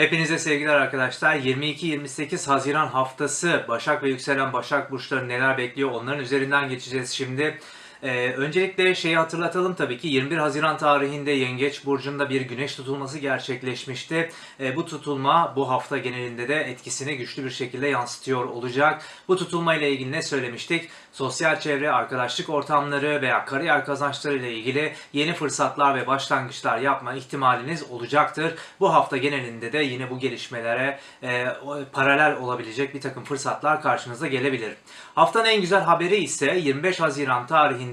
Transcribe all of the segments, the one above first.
Hepinize sevgiler arkadaşlar. 22-28 Haziran haftası Başak ve yükselen Başak burçları neler bekliyor onların üzerinden geçeceğiz şimdi. Ee, öncelikle şeyi hatırlatalım tabii ki 21 Haziran tarihinde Yengeç Burcu'nda bir güneş tutulması gerçekleşmişti. Ee, bu tutulma bu hafta genelinde de etkisini güçlü bir şekilde yansıtıyor olacak. Bu tutulma ile ilgili ne söylemiştik? Sosyal çevre, arkadaşlık ortamları veya kariyer kazançları ile ilgili yeni fırsatlar ve başlangıçlar yapma ihtimaliniz olacaktır. Bu hafta genelinde de yine bu gelişmelere e, paralel olabilecek bir takım fırsatlar karşınıza gelebilir. Haftanın en güzel haberi ise 25 Haziran tarihinde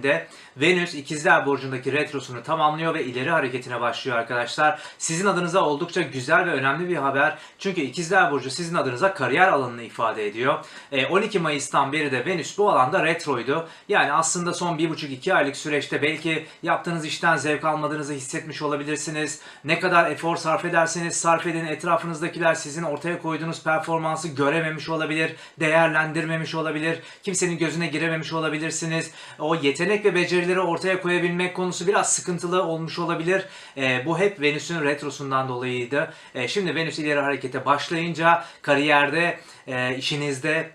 Venüs İkizler Burcu'ndaki retrosunu tamamlıyor ve ileri hareketine başlıyor arkadaşlar. Sizin adınıza oldukça güzel ve önemli bir haber. Çünkü İkizler Burcu sizin adınıza kariyer alanını ifade ediyor. E, 12 Mayıs'tan beri de Venüs bu alanda retroydu. Yani aslında son 1,5-2 aylık süreçte belki yaptığınız işten zevk almadığınızı hissetmiş olabilirsiniz. Ne kadar efor sarf ederseniz sarf edin etrafınızdakiler sizin ortaya koyduğunuz performansı görememiş olabilir, değerlendirmemiş olabilir, kimsenin gözüne girememiş olabilirsiniz. O yetenek ve becerileri ortaya koyabilmek konusu biraz sıkıntılı olmuş olabilir. Ee, bu hep Venüs'ün retrosundan dolayıydı. Ee, şimdi Venüs ileri harekete başlayınca kariyerde, e, işinizde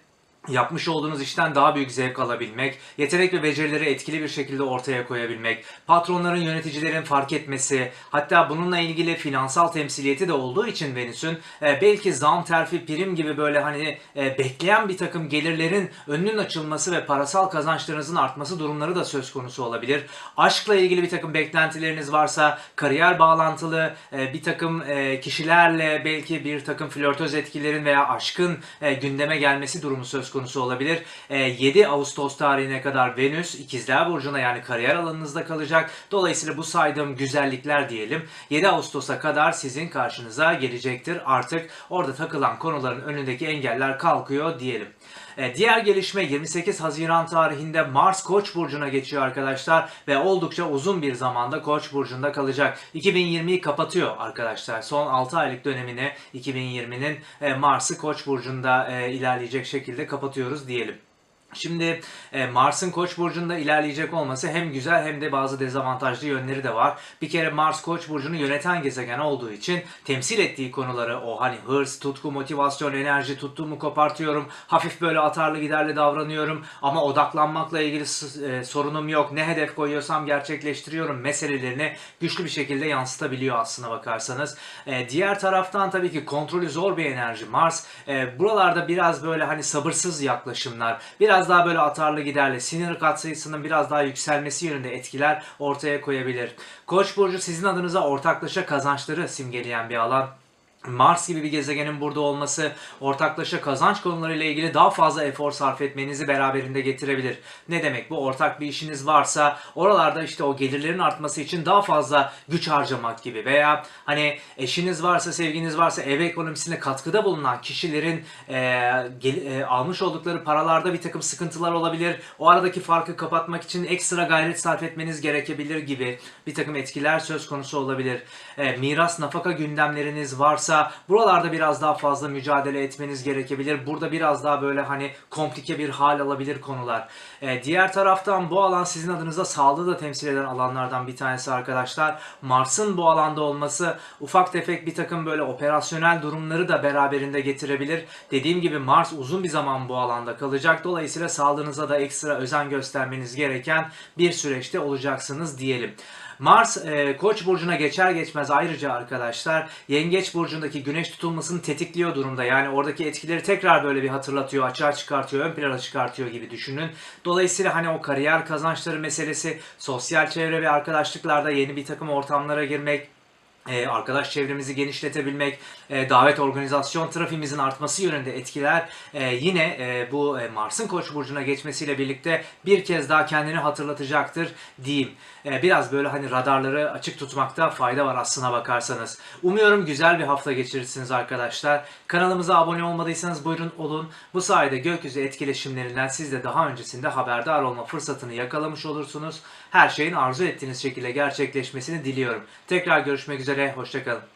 yapmış olduğunuz işten daha büyük zevk alabilmek, yetenek ve becerileri etkili bir şekilde ortaya koyabilmek, patronların, yöneticilerin fark etmesi, hatta bununla ilgili finansal temsiliyeti de olduğu için Venüs'ün e, belki zam, terfi, prim gibi böyle hani e, bekleyen bir takım gelirlerin önünün açılması ve parasal kazançlarınızın artması durumları da söz konusu olabilir. Aşkla ilgili bir takım beklentileriniz varsa, kariyer bağlantılı e, bir takım e, kişilerle belki bir takım flörtöz etkilerin veya aşkın e, gündeme gelmesi durumu söz konusu olabilir. E, 7 Ağustos tarihine kadar Venüs İkizler Burcu'na yani kariyer alanınızda kalacak. Dolayısıyla bu saydığım güzellikler diyelim 7 Ağustos'a kadar sizin karşınıza gelecektir. Artık orada takılan konuların önündeki engeller kalkıyor diyelim. E, Diğer gelişme 28 Haziran tarihinde Mars Koç burcuna geçiyor arkadaşlar ve oldukça uzun bir zamanda Koç burcunda kalacak. 2020'yi kapatıyor arkadaşlar. Son 6 aylık dönemini 2020'nin e, Mars'ı Koç burcunda e, ilerleyecek şekilde kapatıyoruz diyelim. Şimdi e, Mars'ın Koç burcunda ilerleyecek olması hem güzel hem de bazı dezavantajlı yönleri de var. Bir kere Mars Koç burcunu yöneten gezegen olduğu için temsil ettiği konuları o hani hırs, tutku, motivasyon, enerji tuttuğumu kopartıyorum. Hafif böyle atarlı giderli davranıyorum ama odaklanmakla ilgili e, sorunum yok. Ne hedef koyuyorsam gerçekleştiriyorum meselelerini güçlü bir şekilde yansıtabiliyor aslına bakarsanız. E, diğer taraftan tabii ki kontrolü zor bir enerji Mars. Buralarda biraz böyle hani sabırsız yaklaşımlar, biraz daha böyle atarlı giderli, sinir katsayısının biraz daha yükselmesi yönünde etkiler ortaya koyabilir. Koç burcu sizin adınıza ortaklaşa kazançları simgeleyen bir alan. Mars gibi bir gezegenin burada olması ortaklaşa kazanç konularıyla ilgili daha fazla efor sarf etmenizi beraberinde getirebilir. Ne demek bu? Ortak bir işiniz varsa oralarda işte o gelirlerin artması için daha fazla güç harcamak gibi veya hani eşiniz varsa, sevginiz varsa ev ekonomisine katkıda bulunan kişilerin e, gel- e, almış oldukları paralarda bir takım sıkıntılar olabilir. O aradaki farkı kapatmak için ekstra gayret sarf etmeniz gerekebilir gibi bir takım etkiler söz konusu olabilir. E, miras, nafaka gündemleriniz varsa buralarda biraz daha fazla mücadele etmeniz gerekebilir. Burada biraz daha böyle hani komplike bir hal alabilir konular. E, diğer taraftan bu alan sizin adınıza sağlığı da temsil eden alanlardan bir tanesi arkadaşlar. Mars'ın bu alanda olması ufak tefek bir takım böyle operasyonel durumları da beraberinde getirebilir. Dediğim gibi Mars uzun bir zaman bu alanda kalacak. Dolayısıyla sağlığınıza da ekstra özen göstermeniz gereken bir süreçte olacaksınız diyelim. Mars e, Koç burcuna geçer geçmez ayrıca arkadaşlar Yengeç burcundaki güneş tutulmasını tetikliyor durumda. Yani oradaki etkileri tekrar böyle bir hatırlatıyor, açığa çıkartıyor, ön plana çıkartıyor gibi düşünün. Dolayısıyla hani o kariyer kazançları meselesi, sosyal çevre ve arkadaşlıklarda yeni bir takım ortamlara girmek, e, arkadaş çevremizi genişletebilmek, e, davet organizasyon trafiğimizin artması yönünde etkiler e, yine e, bu e, Mars'ın Koç burcuna geçmesiyle birlikte bir kez daha kendini hatırlatacaktır diyeyim. E, biraz böyle hani radarları açık tutmakta fayda var aslına bakarsanız. Umuyorum güzel bir hafta geçirirsiniz arkadaşlar. Kanalımıza abone olmadıysanız buyurun olun. Bu sayede gökyüzü etkileşimlerinden siz de daha öncesinde haberdar olma fırsatını yakalamış olursunuz. Her şeyin arzu ettiğiniz şekilde gerçekleşmesini diliyorum. Tekrar görüşmek üzere, hoşçakalın.